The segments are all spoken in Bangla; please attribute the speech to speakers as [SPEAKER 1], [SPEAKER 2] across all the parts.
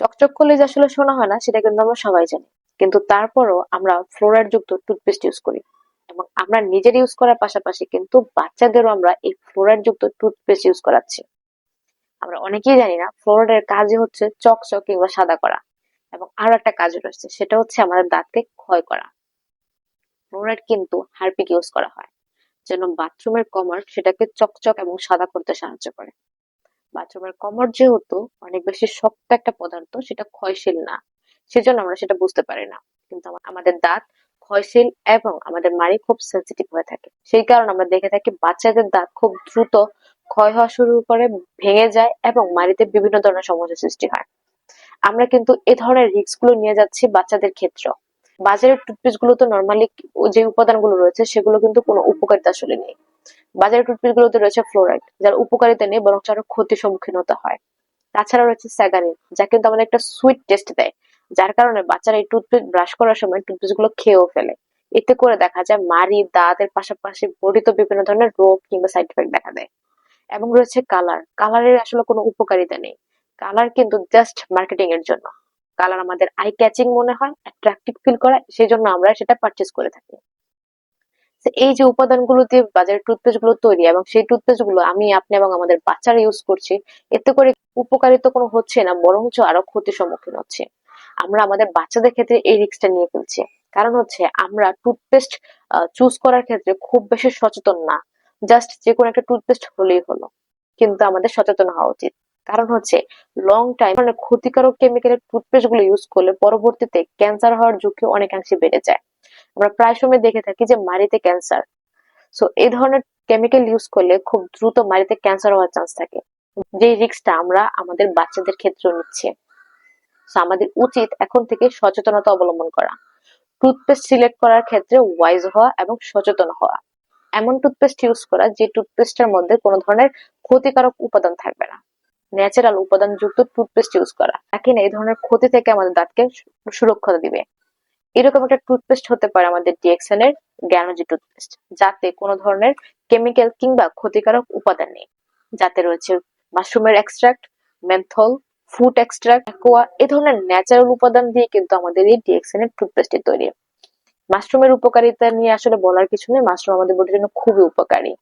[SPEAKER 1] চকচক করলে যে আসলে শোনা হয় না, সেটা কিন্তু আমরা সবাই জানি। কিন্তু তারপরও আমরা ফ্লোরাইড যুক্ত টুথপেস্ট ইউজ করি। এবং আমরা নিজের ইউজ করার পাশাপাশি কিন্তু বাচ্চাদেরও আমরা এই ফ্লোরাইড যুক্ত টুথপেস্ট ইউজ করাচ্ছি। আমরা অনেকেই জানি না, ফ্লোরাইডের কাজই হচ্ছে চকচক কিংবা সাদা করা। এবং আরও একটা কাজ রয়েছে, সেটা হচ্ছে আমাদের দাঁতকে ক্ষয় করা। ফ্লোরাইড কিন্তু হারপিক ইউজ করা হয়, যেন বাথরুমের কমার সেটাকে চকচক এবং সাদা করতে সাহায্য করে। বাথরুমের কমর যেহেতু অনেক বেশি শক্ত একটা পদার্থ, সেটা ক্ষয়শীল না। সেজন্য আমরা সেটা বুঝতে পারি না। কিন্তু আমাদের দাঁত ক্ষয়শীল এবং আমাদের মাড়ি খুব সেন্সিটিভ হয়ে থাকে। সেই কারণে আমরা দেখে থাকি বাচ্চাদের দাঁত খুব দ্রুত ক্ষয় হওয়া শুরু করে, ভেঙে যায় এবং মাড়িতে বিভিন্ন ধরনের সমস্যার সৃষ্টি হয়। আমরা কিন্তু এ ধরনের রিস্কগুলো নিয়ে যাচ্ছি বাচ্চাদের ক্ষেত্রেও বাজারের টুথপেস্টগুলো তো নর্মালি যে উপাদানগুলো রয়েছে, সেগুলো কিন্তু কোনো উপকারিতা আসলে নেই। বাজারের টুথপেস্ট গুলোতে রয়েছে ফ্লোরাইড, যার উপকারিতা নেই, বরং আরও ক্ষতির সম্মুখীন হতে হয়। তাছাড়া রয়েছে স্যাগারিন যা কিন্তু আমাদের একটা সুইট টেস্ট দেয়, যার কারণে বাচ্চারা এই টুথপেস্ট ব্রাশ করার সময় টুথপেস্টগুলো খেয়েও ফেলে। এতে করে দেখা যায় মারি দাঁতের পাশাপাশি বডিত বিভিন্ন ধরনের রোগ কিংবা সাইড এফেক্ট দেখা দেয়। এবং রয়েছে কালার কালারের আসলে কোনো উপকারিতা নেই। কালার কিন্তু জাস্ট মার্কেটিং এর জন্য। কালার আমাদের আই ক্যাচিং মনে হয় অ্যাট্রাকটিভ ফিল করা সেই জন্য আমরা সেটা পারচেস করে থাকি। এই যে উপাদানগুলো দিয়ে বাজারের টুথপেস্টগুলো তৈরি এবং সেই টুথপেস্টগুলো আমি, আপনি এবং আমাদের বাচ্চারা ইউজ করছি, এতে করে উপকারিতা কোনো হচ্ছে না বরঞ্চ আরও ক্ষতির সম্মুখীন হচ্ছে। আমরা আমাদের বাচ্চাদের ক্ষেত্রে এই রিক্সটা নিয়ে ফেলছি। কারণ হচ্ছে আমরা টুথপেস্ট চুজ করার ক্ষেত্রে খুব বেশি সচেতন না। জাস্ট যে কোনো একটা টুথপেস্ট হলেই হলো। কিন্তু আমাদের সচেতন হওয়া উচিত। কারণ হচ্ছে লং টাইম মানে ক্ষতিকারক কেমিক্যালের টুথপেস্টগুলো ইউজ করলে পরবর্তীতে ক্যান্সার হওয়ার ঝুঁকি অনেকাংশে বেড়ে যায়। আমরা প্রায় সময় দেখে থাকি যে মাড়িতে ক্যান্সার সো এই ধরনের কেমিক্যাল ইউজ করলে খুব দ্রুত মাড়িতে ক্যান্সার হওয়ার চান্স থাকে। যে রিস্কটা আমরা আমাদের বাচ্চাদের ক্ষেত্রেও নিচ্ছি। আমাদের উচিত এখন থেকে সচেতনতা অবলম্বন করা। টুথপেস্ট সিলেক্ট করার ক্ষেত্রে ওয়াইজ হওয়া এবং সচেতন হওয়া। এমন টুথপেস্ট ইউজ করা যে টুথপেস্টের মধ্যে কোনো ধরনের ক্ষতিকারক উপাদান থাকবে না। ন্যাচারাল উপাদান যুক্ত টুথপেস্ট ইউজ করা। তাকে না এই ধরনের ক্ষতি থেকে আমাদের দাঁতকে সুরক্ষা দিবে। এরকম একটা টুথপেস্ট হতে পারে আমাদের ডিএক্সএন এর গ্যানোজি টুথপেস্ট যাতে কোনো ধরনের কেমিক্যাল কিংবা ক্ষতিকারক উপাদান নেই। যাতে রয়েছে মাশরুমের extract menthol food extract aqua এ ধরনের ন্যাচারাল উপাদান দিয়ে কিন্তু আমাদের এই ডিএক্সএন এর টুথপেস্টটি তৈরি। মাশরুমের উপকারিতা নিয়ে আসলে বলার কিছু নেই মাশরুম আমাদের বডির জন্য খুবই উপকারী।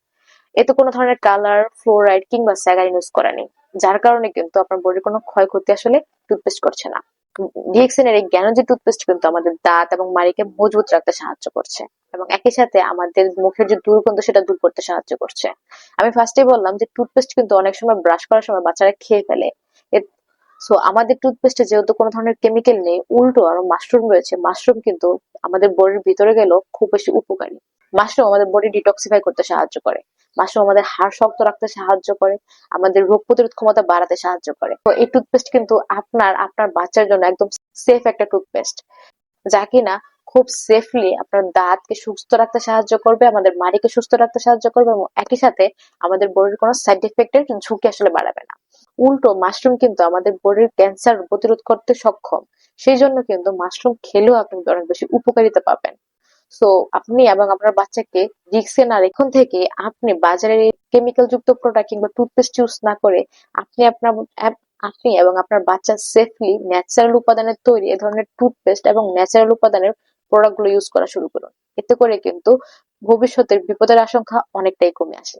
[SPEAKER 1] এতে কোনো ধরনের কালার ফ্লোরাইড কিংবা স্যাগারিন ইউজ করা নেই, যার কারণে কিন্তু আপনার বডির কোনো ক্ষয়ক্ষতি আসলে টুথপেস্ট করছে না। ডিএক্সএন এর এই জ্ঞানজি টুথপেস্ট কিন্তু আমাদের দাঁত এবং মাড়িকে মজবুত রাখতে সাহায্য করছে এবং একই সাথে আমাদের মুখের যে দুর্গন্ধ, সেটা দূর করতে সাহায্য করছে। আমি ফার্স্টেই বললাম যে টুথপেস্ট কিন্তু অনেক সময় ব্রাশ করার সময় বাচ্চারা খেয়ে ফেলে। সো আমাদের টুথপেস্টে যেহেতু কোনো ধরনের কেমিক্যাল নেই, উল্টো আরও মাশরুম রয়েছে মাশরুম কিন্তু আমাদের বডির ভিতরে গেলেও খুব বেশি উপকারী। মাশরুম আমাদের বডি ডিটক্সিফাই করতে সাহায্য করে। মাশরুম আমাদের হাড় শক্ত রাখতে সাহায্য করে, আমাদের রোগ প্রতিরোধ ক্ষমতা বাড়াতে সাহায্য করে। তো এই টুথপেস্ট কিন্তু আপনার আপনার বাচ্চার জন্য একদম সেফ একটা টুথপেস্ট যা কিনা খুব সেফলি আপনার দাঁতকে সুস্থ রাখতে সাহায্য করবে, আমাদের মাড়িকে সুস্থ রাখতে সাহায্য করবে এবং একই সাথে আমাদের বডির কোনো সাইড এফেক্টের ঝুঁকি আসলে বাড়াবে না। উল্টো মাশরুম কিন্তু আমাদের বডির ক্যান্সার প্রতিরোধ করতে সক্ষম, সেই জন্য কিন্তু মাশরুম খেলেও আপনি অনেক বেশি উপকারিতা পাবেন। সো আপনি এবং আপনার বাচ্চাকে রিক্সে না এখন থেকে আপনি বাজারে কেমিক্যাল যুক্ত প্রোডাক্ট কিংবা টুথপেস্ট ইউজ না করে আপনি আপনার আপনি এবং আপনার বাচ্চা সেফলি ন্যাচারাল উপাদানের তৈরি এ ধরনের টুথপেস্ট এবং ন্যাচারাল উপাদানের প্রোডাক্টগুলো ইউজ করা শুরু করুন। এতে করে কিন্তু ভবিষ্যতের বিপদের আশঙ্কা অনেকটাই কমে আসে